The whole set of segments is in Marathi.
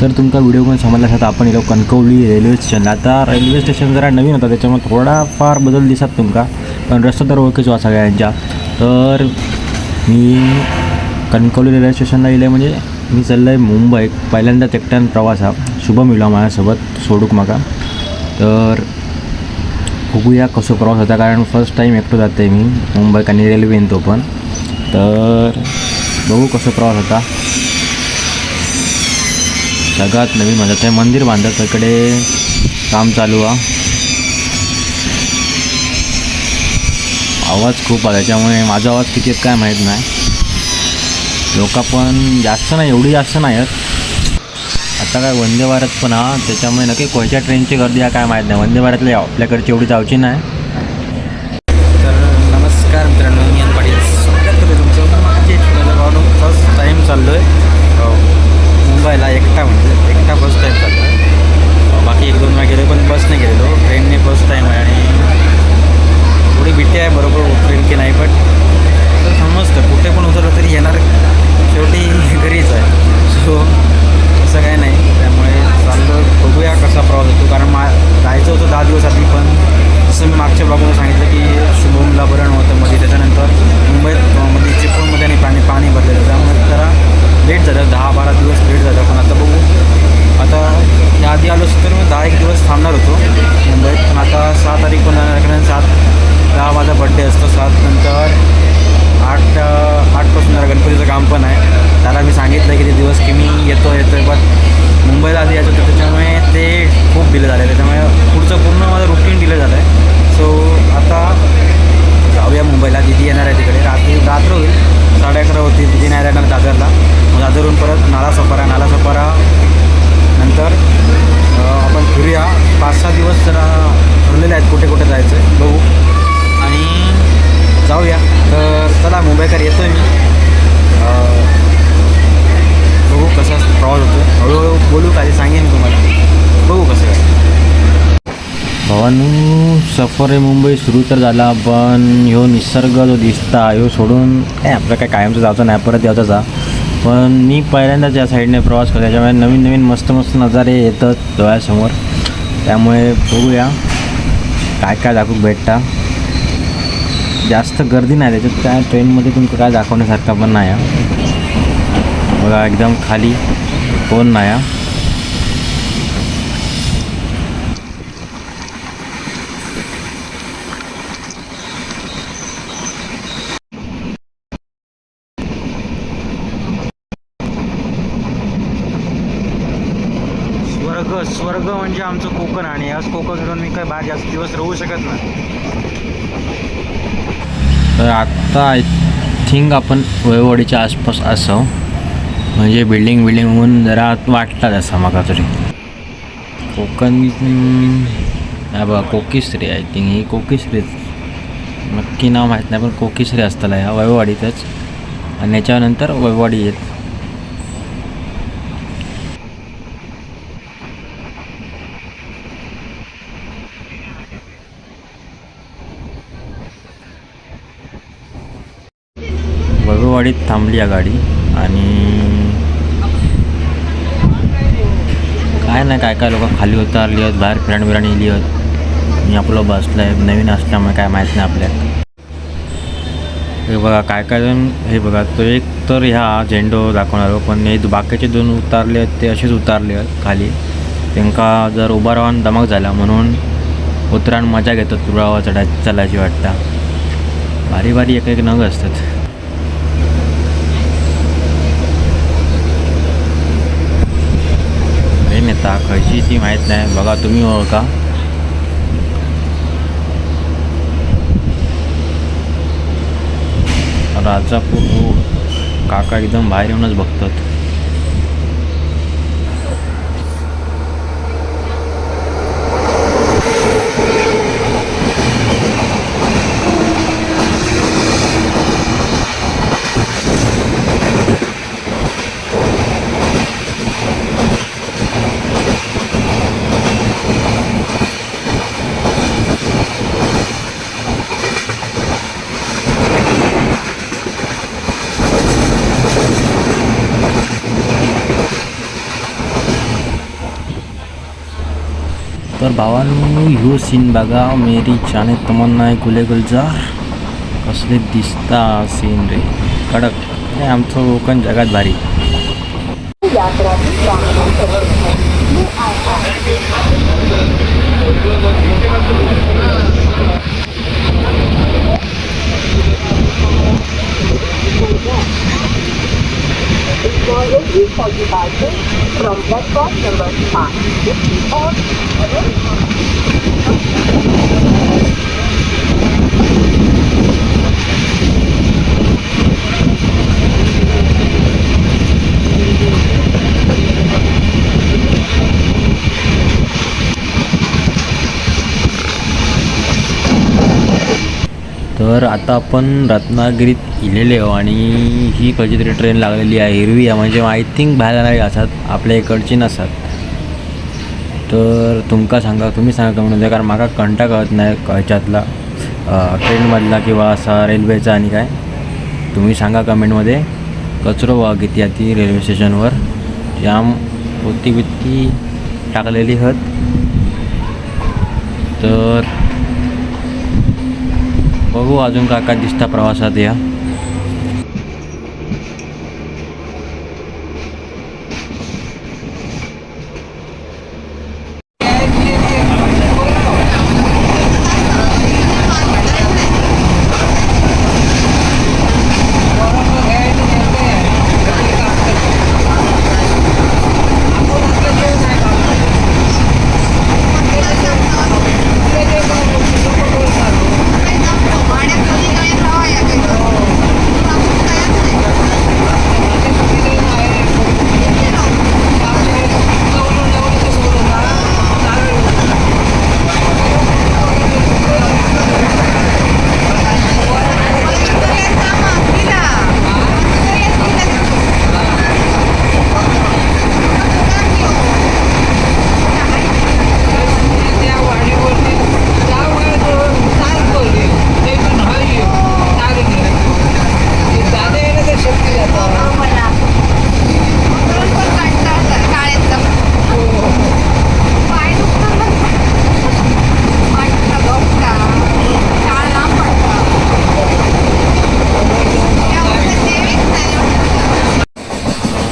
तर तुमचा व्हिडिओ पण समजला असा तर आपण इलो कणकवली रेल्वे स्टेशन आता रेल्वे स्टेशन जरा नवीन होता त्याच्यामुळे थोडाफार बदल दिसत तुमका. पण रस्ता तर ओळखीचो आहे सगळ्यांच्या. तर मी कणकवली रेल्वे स्टेशनला येईल म्हणजे मी चाललं आहे मुंबई पहिल्यांदाच एकट्यान प्रवास हा. शुभम इला माझ्यासोबत सोडूक माका. तर बघूया कसं प्रवास होता. कारण फर्स्ट टाईम एकटो जाते मी मुंबईत आणि रेल्वेन तो पण. तर बघू कसं प्रवास होता. सगळ्यात नवीन म्हणतात ते मंदिर बांधत त्याकडे काम चालू आहे. आवाज खूप आहे त्याच्यामुळे माझा आवाज किती काय माहीत नाही. लोक पण जास्त नाही एवढी जास्त नाही आहेत आता काय वंदे भारत पण हा त्याच्यामुळे नक्की कोणत्या ट्रेनची गर्दी आहे काय माहीत नाही. वंदे भारतला आपल्याकडची एवढी जावची नाही तर नमस्कार मित्रांनो मी अन पाटील स्वागत करतो तुमचं माझे भावनो फर्स्ट टाईम चाललो आहे मुंबईला एकटा म्हणजे एकटा फर्स्ट टाईम चाललो आहे बाकी एक दोन वेळा गेलो पण बसने गेलेलो ट्रेनने फर्स्ट टाईम आहे आणि थोडी भीती आहे बरोबर उतरेल की नाही बट तर समजतं कुठे पण उतरलं तरी येणार शेवटी घरीच आहे सो असं काय नाही त्यामुळे चाललो बघूया कसा प्रवास होतो कारण मा जायचं होतं दहा दिवस आधी पण जसं मी मागच्या ब्लॉगमध्ये सांगितलं की शुभमला बरं नव्हतं मध्ये त्याच्यानंतर मुंबईत अं, मध्ये चिपळूणमध्ये आणि पाणी पाणी भरलेलं त्यामुळे जरा लेट झालं दहा बारा दिवस लेट झालं पण आता बघू आता या आधी आलो असतो तर मी दहा एक दिवस थांबणार होतो मुंबईत पण आता सहा तारीख पण जाणार कारण सात दहा माझा बड्डे असतो सात नंतर आठ आठपासून जरा गणपतीचं काम पण आहे त्याला मी सांगितलं की ते दिवस की मी येतो येतो आहे बट मुंबईला आधी यायचं होतं त्याच्यामुळे ते खूप डिले झाले त्याच्यामुळे पुढचं पूर्ण माझं रुटीन डिले झालं आहे सो आता जाऊया मुंबईला दिदी येणार आहे तिकडे रात्री रात्र होईल साडे अकरा होतील दिदी नाही येणार दादरला मग परत नाला सफारा नाला सफारा नंतर आपण फिरूया. पाच सहा दिवस जरा ठरलेले आहेत कुठे कुठे जायचं आहे बघू. आणि जाऊया. तर चला मुंबईकर येतो आहे मी. बघू कसा प्रवास होतो हळूहळू बोलू काही सांगेन तुम्हाला. बघू कसं आहे. भवानू सफर आहे मुंबई. सुरू तर झाला पण ह्यो निसर्ग जो दिसता ह्यो सोडून काय आपलं काय कायमचं जायचं नाही. परत यावचं जा. पण मी पहिल्यांदाच या साईडने प्रवास करतो त्याच्यामुळे नवीन नवीन मस्त मस्त नजारे येतात डोळ्यासमोर. त्यामुळे बघूया काय काय दाखवू भेटता. जास्त गर्दी नाही त्याच्यात काय ट्रेनमध्ये तुमचं काय दाखवण्यासारखं पण नाही बघा एकदम खाली कोण नाही आहे स्वर्ग स्वर्ग म्हणजे आमचं कोकण आणि आज कोकण सोडून मी काय बाहेर जास्त दिवस राहू शकत नाही. तर आत्ता आय थिंक आपण वयवाडीच्या आसपास असं म्हणजे बिल्डिंग बिल्डिंग होऊन जरा वाटतात असं माका तरी. कोकण बा बघा कोकिश्री आय थिंक ही कोकिश्रीच नक्की नाव माहीत नाही पण कोकिश्री असताना ह्या वयवाडीतच. आणि याच्यानंतर वयवाडी येत. वैभववाडीत थांबली या गाडी आणि काय नाही काय काय लोक खाली उतारली आहेत बाहेर फिराण बिराणी आहेत. मी आपलं बसलं आहे नवीन असल्यामुळे काय माहीत नाही आपल्याला. हे बघा काय काय जण हे बघा तो एक तर ह्या झेंडो दाखवणार हो, पण हे बाकीचे दोन उतारले आहेत ते असेच उतारले आहेत खाली. त्यांका जर उभा राहून दमक झाला म्हणून उतराण मजा घेतात रुळावर चढा चलायची वाटतं. भारी भारी एक एक नग असतात. आता कशी खयची ती माहीत नाही. बघा तुम्ही ओळखा. राजापूर हो. काका एकदम बाहेर येऊनच बघतात. तर भावांनो ह्यो सीन बघा मेरी चाने तमन्ना आहे गुले गुलजार. कसले दिसता सीन रे. कडक. हे आमचं कोकण जगात भारी. Now waiting for departure from platform number 5. This is all. आता आपण रत्नागिरीत इलेले आहो आणि ही कशी तरी ट्रेन लागलेली आहे हिरवी आहे. म्हणजे आय थिंक बाहेर जाणारी असतात आपल्या इकडची नसतात. तर तुमका सांगा तुम्ही सांगा म्हणजे कारण माका कंटा कळत नाही ह्याच्यातला ट्रेनमधला किंवा असा रेल्वेचा आणि काय. तुम्ही सांगा कमेंटमध्ये कचरो वा किती आहे ती रेल्वे स्टेशनवर जाम होती बित्ती टाकलेली हत. तर बघू अजून काय काय दिसता प्रवासात या.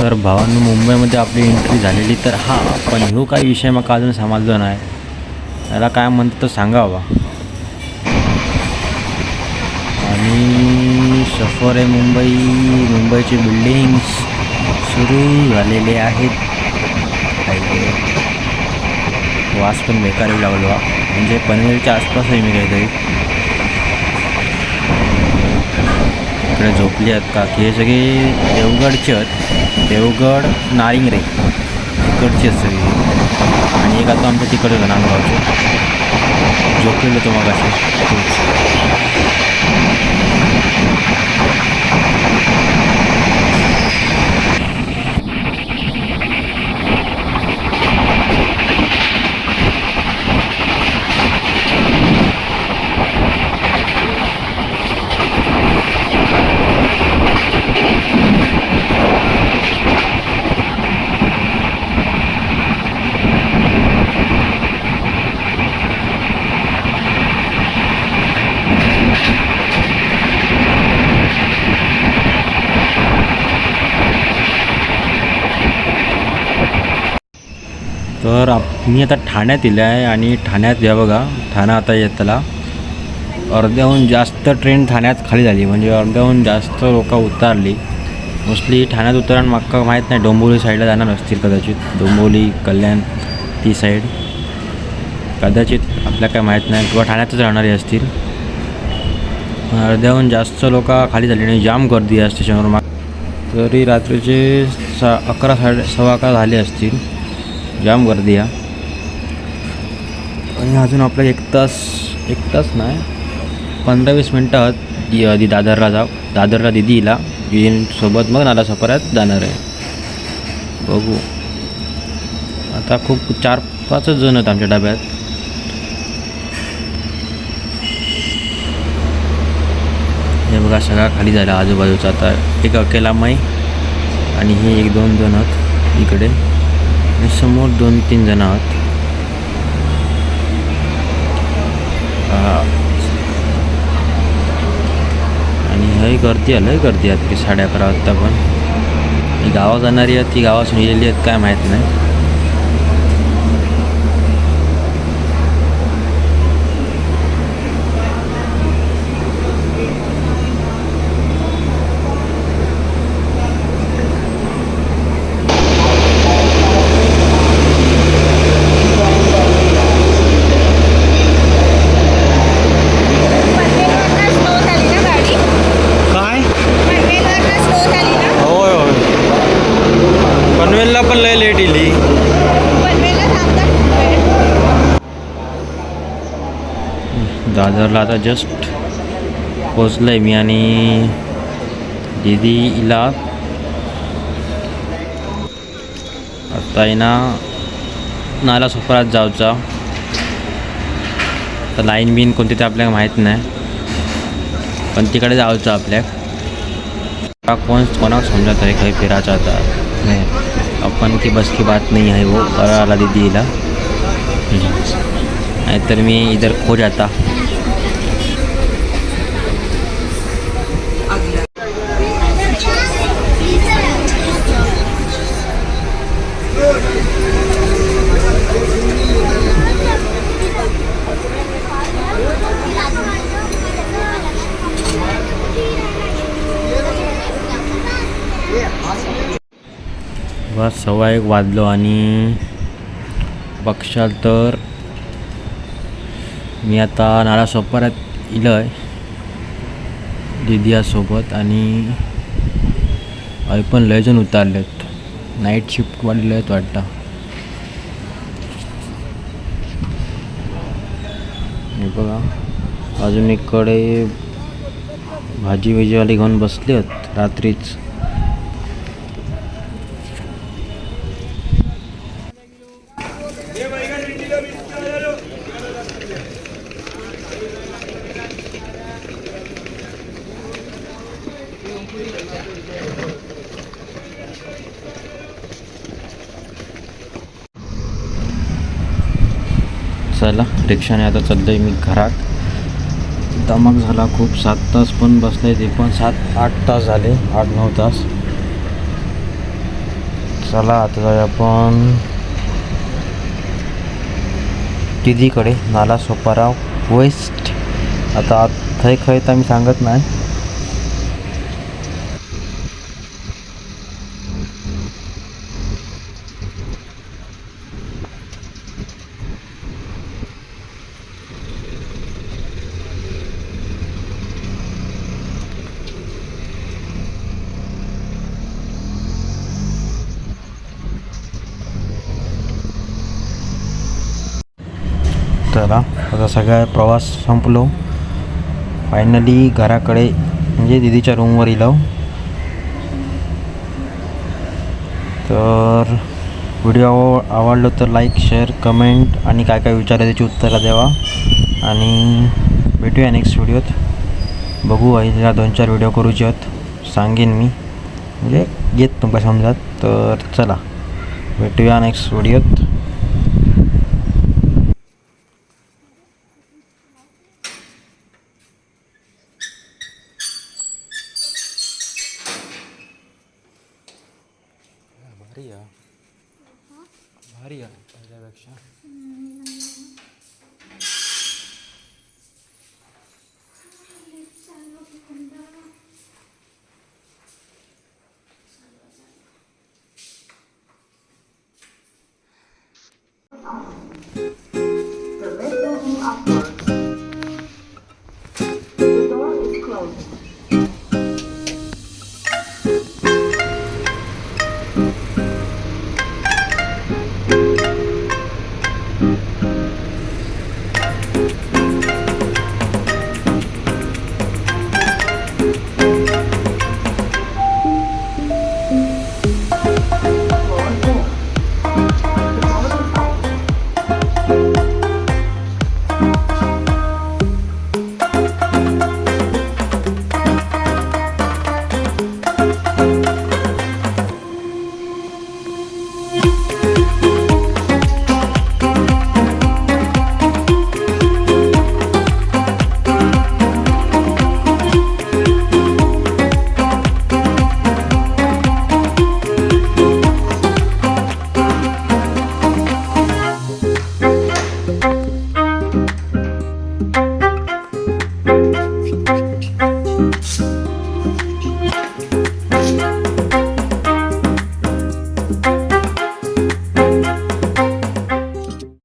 तर भावांनो मुंबईमध्ये आपली एंट्री झालेली तर हा पण ह्यो काही विषय मग अजून समजलो नाही. त्याला काय म्हणतात तर सांगा बाबा. आणि सफर आहे मुंबई मुंबईचे बिल्डिंग्स सुरू झालेले आहेत. वास पण बेकार येऊ लागलो. म्हणजे पनवेलच्या आसपासही मी काहीतरी इकडे झोपली आहेत का की हे सगळे देवगडचे आहेत. देवगड नारिंगरे. तिकडचे आहेत सगळी. आणि एक आता आमच्या तिकडे नांदगावचे तुम्हाला तो मी आता ठाण्यात इलं आहे आणि ठाण्यात या बघा ठाणा आता येतला. अर्ध्याहून जास्त ट्रेन ठाण्यात खाली झाली म्हणजे अर्ध्याहून जास्त लोक उतारली. मोस्टली ठाण्यात उतरण मागका माहीत नाही डोंबिवली साईडला जाणार असतील कदाचित. डोंबिवली कल्याण ती साईड कदाचित आपल्या काय माहीत नाही किंवा ठाण्यातच राहणारे असतील. अर्ध्याहून जास्त लोक खाली झाली आणि जाम गर्दी आहे स्टेशनवर माग. तरी रात्रीचे सा अकरा साडे सव्वा अकरा झाले असतील. जाम गर्दी आहे. आणि अजून आपलं एक तास एक तास नाही पंधरा वीस मिनटं आत दी आधी दादरला जाऊ. दादरला दिदीला सोबत मग नाला सफरात जाणार आहे. बघू. आता खूप चार पाचच जण आहेत आमच्या डब्यात. हे बघा सगळा खाली झाला आजूबाजूचा आता एक अकेला माई आणि हे एक दोन जण आहेत इकडे. आणि समोर दोन तीन जण आहात. हा. आणि हे गर्दी आलं गर्दी आहे की साडे अकरा वाजता पण ही गावात जाणारी आहेत ती गावासून गेलेली आहेत काय माहीत नाही पनवेलवरनं स्लो झाली ना गाडी काय पनवेलवरनं स्लो झाली ना होय होय पनवेलला पण लय लेट इली पनवेलला थांबतात खूप वेळ दादरला आता जस्ट पोचलं आहे मी आणि दीदीला आता आहे ना नाला सुपरात जाऊचा. तर लाईन बिन कोणती ते आपल्याला माहीत नाही. पण तिकडे जायचं आपल्या. कोण कोणाक समजत आहे काही फिरायचं आता? नाही. आपण की बस की बात नाही आहे वो बरं आला दीदीला नाहीतर मी इधर खो जाता बस सव्वा एक वाजलो आणि बघशाल तर मी आता नारा सोपारात इलं आहे दिदियासोबत आणि आई पण लयजण उतारलेत. नाईट शिफ्ट वाढले आहेत वाटतं. हे बघा अजून इकडे भाजी विजीवाले घेऊन बसले आहेत रात्रीच. चला रिक्षाने आता चाललंय मी घरात. दमक झाला खूप सात तास पण बसले ते पण सात आठ तास झाले आठ नऊ तास. चला आता जाऊया आपण दिदीकडे नाला सोपाराव वेस्ट. आता आत थंय खय तर मी सांगत नाही. चला. आता सगळा प्रवास संपलो. फायनली घराकडे म्हणजे दिदीच्या रूमवर इलो. तर व्हिडिओ आवडलो तर लाईक शेअर कमेंट आणि काय काय विचार आहे त्याची उत्तरं द्यावा. आणि भेटूया नेक्स्ट व्हिडिओत बघू या दोन चार व्हिडिओ करूचे आहेत सांगेन मी. म्हणजे येत तुमका समजात. तर चला. भेटूया नेक्स्ट व्हिडिओत भारी आहे. भारी आहे त्याच्यापेक्षा.